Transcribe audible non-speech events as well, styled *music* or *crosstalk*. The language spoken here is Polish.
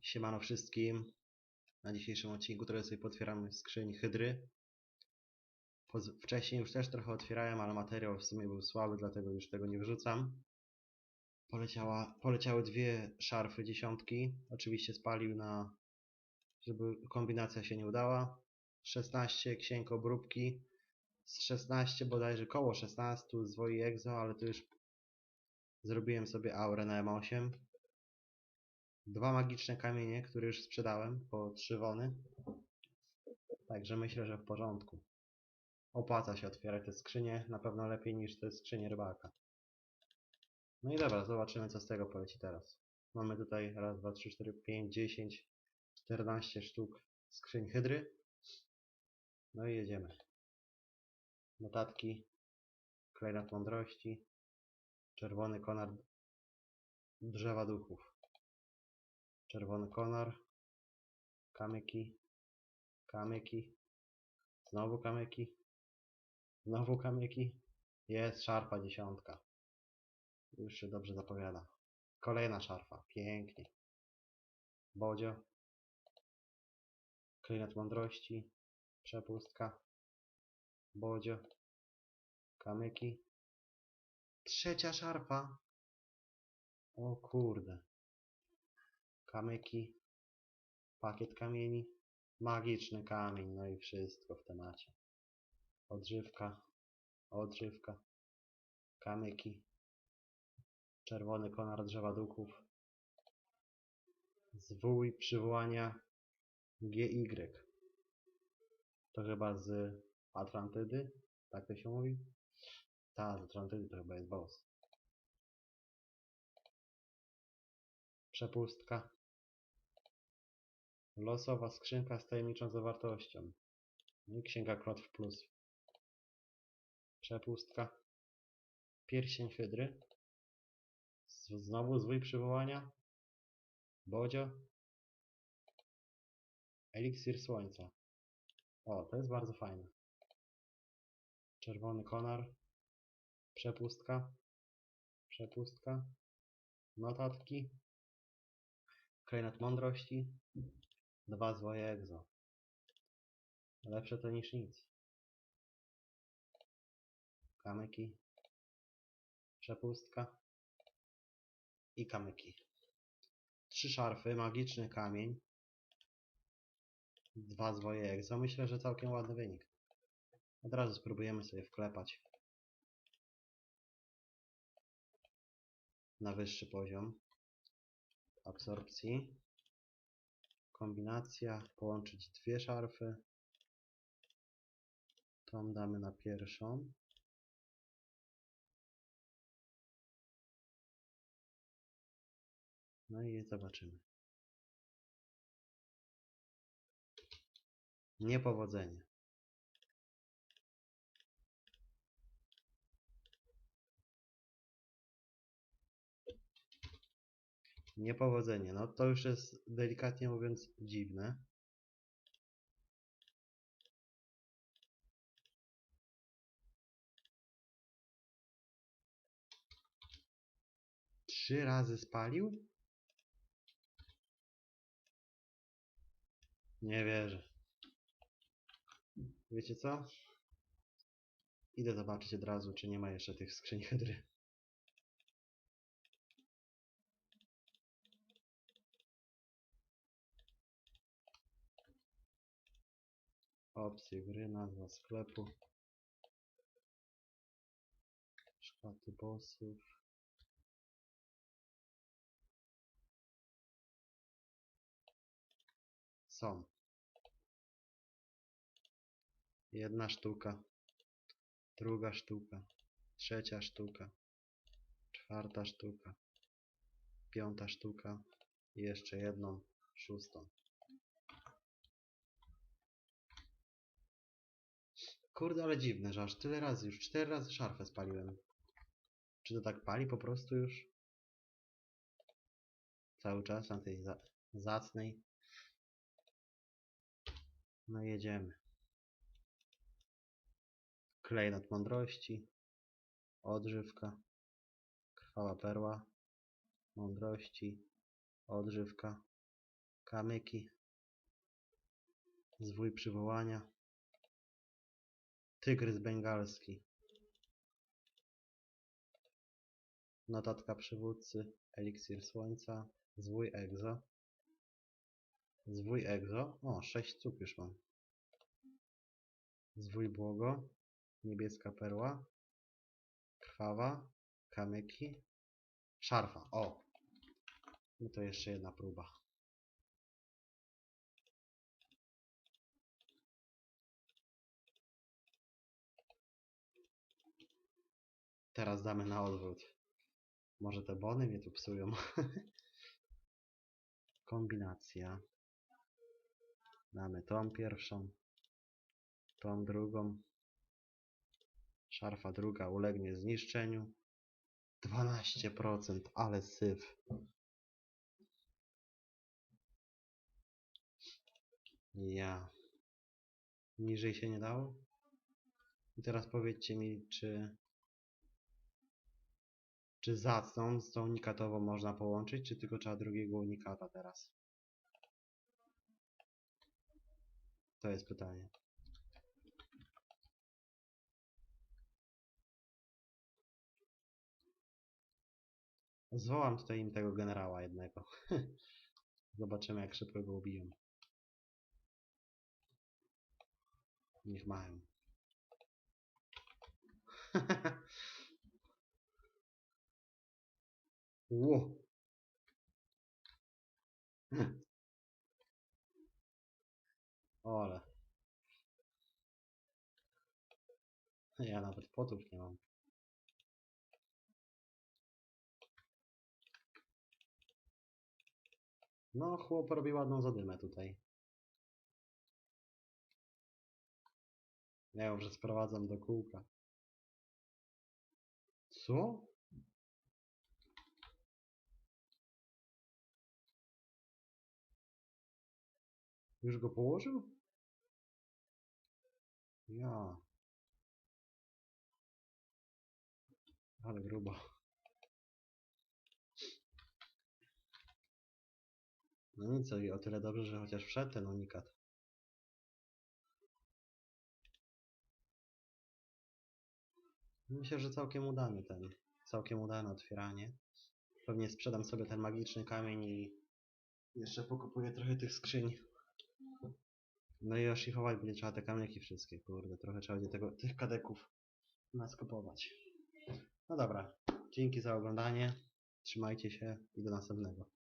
Siemano wszystkim. Na dzisiejszym odcinku trochę sobie potwieramy skrzyń Hydry. Wcześniej już też trochę otwierałem, ale materiał w sumie był słaby, dlatego już tego nie wrzucam. Poleciała, poleciały dwie szarfy dziesiątki. Oczywiście spalił na... żeby kombinacja się nie udała. 16 księg obróbki. Z 16 bodajże koło 16 z Woi Exo, ale to już zrobiłem sobie aurę na M8 dwa magiczne kamienie, które już sprzedałem po trzy wony. Także myślę, że w porządku. Opłaca się otwierać te skrzynie, na pewno lepiej niż te skrzynie rybaka. No i dobra, zobaczymy co z tego poleci teraz. Mamy tutaj raz, dwa, trzy, cztery, pięć, dziesięć, czternaście sztuk skrzyń hydry. No i jedziemy. Notatki, klejnot mądrości, czerwony konar drzewa duchów. Czerwony konar. Kamyki. Kamyki. Znowu kamyki. Znowu kamyki. Jest szarfa dziesiątka. Już się dobrze zapowiada. Kolejna szarfa. Pięknie. Bodzio. Klinet mądrości. Przepustka. Bodzio. Kamyki. Trzecia szarfa. O kurde kamyki, pakiet kamieni, magiczny kamień, no i wszystko w temacie. Odżywka, odżywka, kamyki, czerwony konar drzewa duchów, zwój przywołania GY. To chyba z Atlantydy, tak to się mówi? Ta, z Atlantydy to chyba jest boss. Przepustka. Losowa skrzynka z tajemniczą zawartością. Księga klotw plus. Przepustka. Pierścień hydry. Znowu zwój przywołania. Bodzio. Eliksir słońca. O, to jest bardzo fajne. Czerwony konar. Przepustka. Przepustka. Notatki. Klejnot mądrości. Dwa zwoje egzo. Lepsze to niż nic. Kamyki. Przepustka. I kamyki. Trzy szarfy, magiczny kamień. Dwa zwoje egzo. Myślę, że całkiem ładny wynik. Od razu spróbujemy sobie wklepać. Na wyższy poziom absorpcji. Kombinacja, połączyć dwie szarfy. Tą damy na pierwszą. No i zobaczymy. Niepowodzenie. Niepowodzenie. No to już jest delikatnie mówiąc dziwne. Trzy razy spalił? Nie wierzę. Wiecie co? Idę zobaczyć od razu, czy nie ma jeszcze tych skrzyń hydry. Opcje gry, nazwa sklepu. Szkaty bossów. Są. Jedna sztuka. Druga sztuka. Trzecia sztuka. Czwarta sztuka. Piąta sztuka. I jeszcze jedną. Szóstą. Kurde, ale dziwne, że aż tyle razy, już cztery razy szarfę spaliłem. Czy to tak pali po prostu już? Cały czas na tej za zacnej. No jedziemy. Klejnot mądrości. Odżywka. Krwawa perła. Mądrości. Odżywka. Kamyki. Zwój przywołania. Tygrys bengalski. Notatka przywódcy. Eliksir słońca. Zwój egzo. Zwój egzo. O, 6 cup już mam. Zwój błogo. Niebieska perła. Krwawa. Kamyki. Szarfa. O! No to jeszcze jedna próba. Teraz damy na odwrót. Może te bony mnie tu psują. *laughs* Kombinacja. Damy tą pierwszą. Tą drugą. Szarfa druga ulegnie zniszczeniu. 12%, ale syf. Ja. Niżej się nie dało? I teraz powiedzcie mi, czy czy zacną z tą unikatową można połączyć, czy tylko trzeba drugiego unikata teraz? To jest pytanie. Zwołam tutaj im tego generała jednego. *laughs* Zobaczymy jak szybko go ubiją. Niech mają. *laughs* Ło. Ole. Ja nawet potów nie mam. No, chłop robi ładną zadymę tutaj. Ja już sprowadzam do kółka. Co? Już go położył? Ja. Ale grubo. No nic, o tyle dobrze, że chociaż wszedł ten unikat. Myślę, że całkiem udany ten, całkiem udane otwieranie. Pewnie sprzedam sobie ten magiczny kamień i jeszcze pokupuję trochę tych skrzyń. No i oszlifować będzie trzeba te kamyki wszystkie, kurde, trochę trzeba będzie tego, tych kadeków naskopować. No dobra, dzięki za oglądanie, trzymajcie się i do następnego.